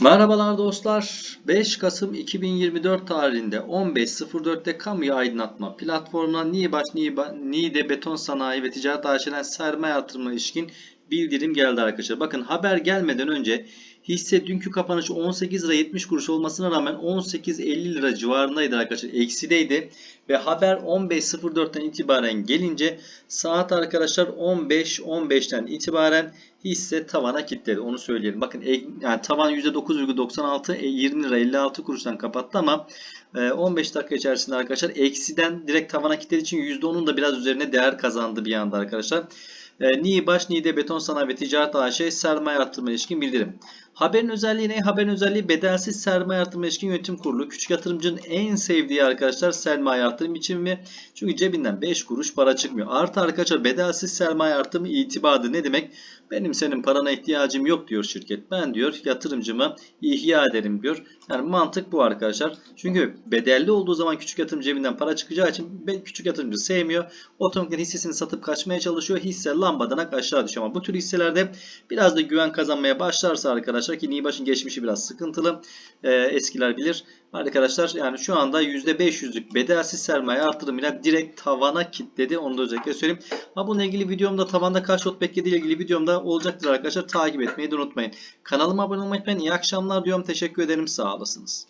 Merhabalar dostlar. 5 Kasım 2024 tarihinde 15.04'te kamuya aydınlatma platformuna Niğbaş Niğba, Niğde Beton Sanayi ve Ticaret AŞ'den sermaye artırma ilişkin bildirim geldi arkadaşlar. Bakın haber gelmeden önce hisse dünkü kapanışı 18 lira 70 kuruş olmasına rağmen 18.50 lira civarındaydı arkadaşlar. Eksideydi. Ve haber 15.04'ten itibaren gelince saat arkadaşlar 15.15'ten itibaren hisse tavana kilitledi. Onu söyleyelim. Bakın e- yani tavan %9,96 e, 20 lira 56 kuruştan kapattı ama e, 15 dakika içerisinde arkadaşlar eksiden direkt tavana kilitlediği için %10'un da biraz üzerine değer kazandı bir anda arkadaşlar. E, Niğbaş, Niğde Beton Sanayi ve Ticaret AŞ sermaye artırma ilişkin bildirim. Haberin özelliği ne? Haberin özelliği bedelsiz sermaye artırma ilişkin yönetim kurulu. Küçük yatırımcının en sevdiği arkadaşlar sermaye artırım biçimi. Çünkü cebinden 5 kuruş para çıkmıyor. Artı arkadaşlar bedelsiz sermaye artırımı itibadı ne demek? Benim senin parana ihtiyacım yok diyor şirket. Ben diyor yatırımcımı ihya ederim diyor. Yani mantık bu arkadaşlar. Çünkü bedelli olduğu zaman küçük yatırımcı cebinden para çıkacağı için küçük yatırımcı sevmiyor. Otomatikman hissesini satıp kaçmaya çalışıyor. Hisse lambadanak aşağı düşüyor. Ama bu tür hisselerde biraz da güven kazanmaya başlarsa arkadaşlar ki Niğbaş'ın geçmişi biraz sıkıntılı. Ee, eskiler bilir. Arkadaşlar yani şu anda %500'lük bedelsiz sermaye artırımıyla direkt tavana kilitledi. Onu da özellikle söyleyeyim. Ha bununla ilgili videomda tavanda kaç lot beklediği ile ilgili videomda olacaktır arkadaşlar. Takip etmeyi de unutmayın. Kanalıma abone olmayı unutmayın. İyi akşamlar diyorum. Teşekkür ederim. Sağ olasınız.